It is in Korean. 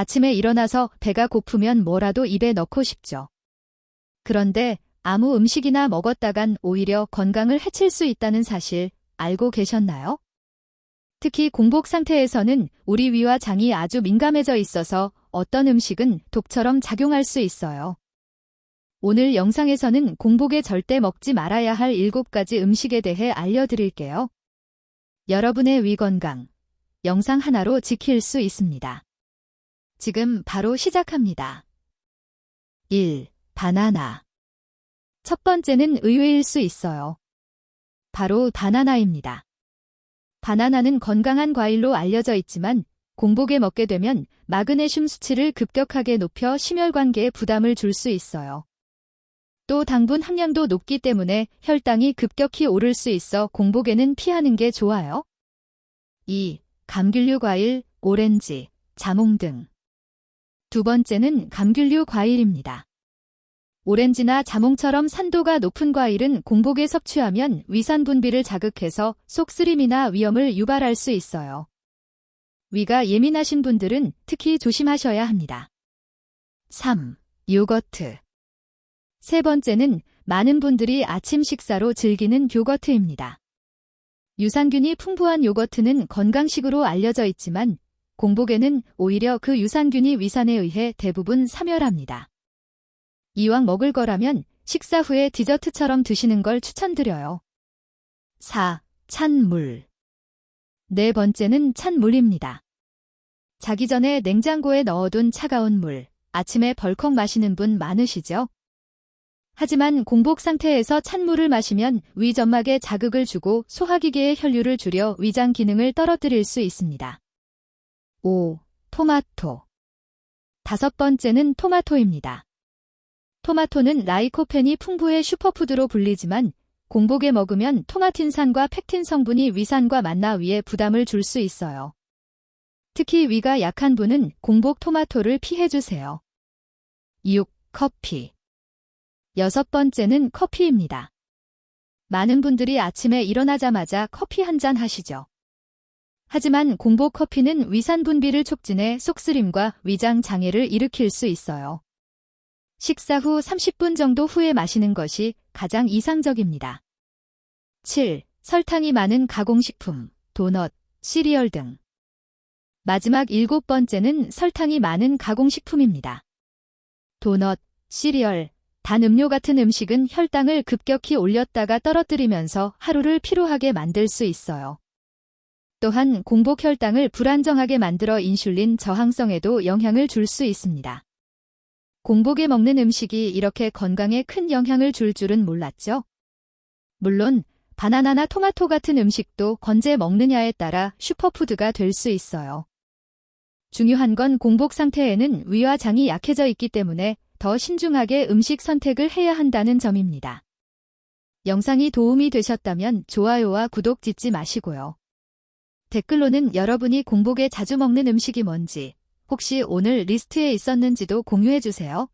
아침에 일어나서 배가 고프면 뭐라도 입에 넣고 싶죠. 그런데 아무 음식이나 먹었다간 오히려 건강을 해칠 수 있다는 사실 알고 계셨나요? 특히 공복 상태에서는 우리 위와 장이 아주 민감해져 있어서 어떤 음식은 독처럼 작용할 수 있어요. 오늘 영상에서는 공복에 절대 먹지 말아야 할 7가지 음식에 대해 알려드릴게요. 여러분의 위 건강, 영상 하나로 지킬 수 있습니다. 지금 바로 시작합니다. 1. 바나나. 첫 번째는 의외일 수 있어요. 바로 바나나입니다. 바나나는 건강한 과일로 알려져 있지만 공복에 먹게 되면 마그네슘 수치를 급격하게 높여 심혈관계에 부담을 줄 수 있어요. 또 당분 함량도 높기 때문에 혈당이 급격히 오를 수 있어 공복에는 피하는 게 좋아요. 2. 감귤류 과일, 오렌지, 자몽 등. 두 번째는 감귤류 과일입니다. 오렌지나 자몽처럼 산도가 높은 과일은 공복에 섭취하면 위산 분비를 자극해서 속쓰림이나 위염을 유발할 수 있어요. 위가 예민하신 분들은 특히 조심하셔야 합니다. 3. 요거트. 세 번째는 많은 분들이 아침 식사로 즐기는 요거트입니다. 유산균이 풍부한 요거트는 건강식으로 알려져 있지만 공복에는 오히려 그 유산균이 위산에 의해 대부분 사멸합니다. 이왕 먹을 거라면 식사 후에 디저트처럼 드시는 걸 추천드려요. 4. 찬물. 네 번째는 찬물입니다. 자기 전에 냉장고에 넣어둔 차가운 물, 아침에 벌컥 마시는 분 많으시죠? 하지만 공복 상태에서 찬물을 마시면 위 점막에 자극을 주고 소화기계의 혈류를 줄여 위장 기능을 떨어뜨릴 수 있습니다. 5. 토마토. 다섯 번째는 토마토입니다. 토마토는 라이코펜이 풍부해 슈퍼푸드로 불리지만 공복에 먹으면 토마틴산과 팩틴 성분이 위산과 만나 위에 부담을 줄 수 있어요. 특히 위가 약한 분은 공복 토마토를 피해주세요. 6. 커피. 여섯 번째는 커피입니다. 많은 분들이 아침에 일어나자마자 커피 한 잔 하시죠. 하지만 공복 커피는 위산 분비를 촉진해 속쓰림과 위장 장애를 일으킬 수 있어요. 식사 후 30분 정도 후에 마시는 것이 가장 이상적입니다. 7. 설탕이 많은 가공식품, 도넛, 시리얼 등. 마지막 일곱 번째는 설탕이 많은 가공식품입니다. 도넛, 시리얼, 단 음료 같은 음식은 혈당을 급격히 올렸다가 떨어뜨리면서 하루를 피로하게 만들 수 있어요. 또한 공복 혈당을 불안정하게 만들어 인슐린 저항성에도 영향을 줄 수 있습니다. 공복에 먹는 음식이 이렇게 건강에 큰 영향을 줄 줄은 몰랐죠? 물론 바나나나 토마토 같은 음식도 건재 먹느냐에 따라 슈퍼푸드가 될 수 있어요. 중요한 건 공복 상태에는 위와 장이 약해져 있기 때문에 더 신중하게 음식 선택을 해야 한다는 점입니다. 영상이 도움이 되셨다면 좋아요와 구독 짓지 마시고요. 댓글로는 여러분이 공복에 자주 먹는 음식이 뭔지, 혹시 오늘 리스트에 있었는지도 공유해주세요.